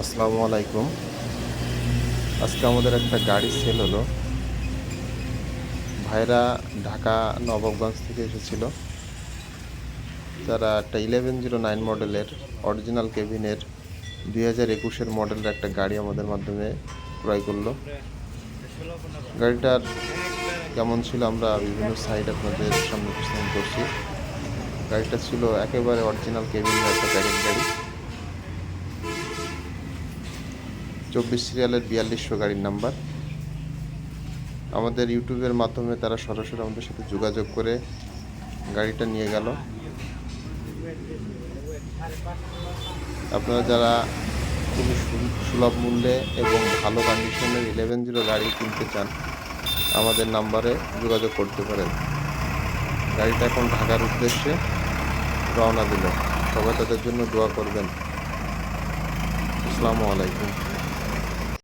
আসসালামু আলাইকুম। আজকে আমাদের একটা গাড়ি সেল হলো। ভাইরা ঢাকা নবাবগঞ্জ থেকে এসেছিল। তারা একটা ইলেভেন জিরো নাইন মডেলের অরিজিনাল কেবিনের দুই হাজার একুশের মডেলের একটা গাড়ি আমাদের মাধ্যমে ক্রয় করল। গাড়িটার কেমন ছিল আমরা বিভিন্ন সাইড আপনাদের সামনে উপস্থাপন করছি। গাড়িটা ছিল একেবারে অরিজিনাল কেবিনের একটা প্যাকেট গাড়ি। চব্বিশ সিরিয়ালের বিয়াল্লিশশো গাড়ির নাম্বার আমাদের ইউটিউবের মাধ্যমে তারা সরাসরি আমাদের সাথে যোগাযোগ করে গাড়িটা নিয়ে গেল। আপনারা যারা খুবই সুলভ মূল্যে এবং ভালো কন্ডিশনের ইলেভেন জিরো গাড়ি কিনতে চান, আমাদের নাম্বারে যোগাযোগ করতে পারেন। গাড়িটা এখন ঢাকার উদ্দেশ্যে রওনা দিল। সবাই তাদের জন্য দোয়া করবেন। আসসালামু আলাইকুম।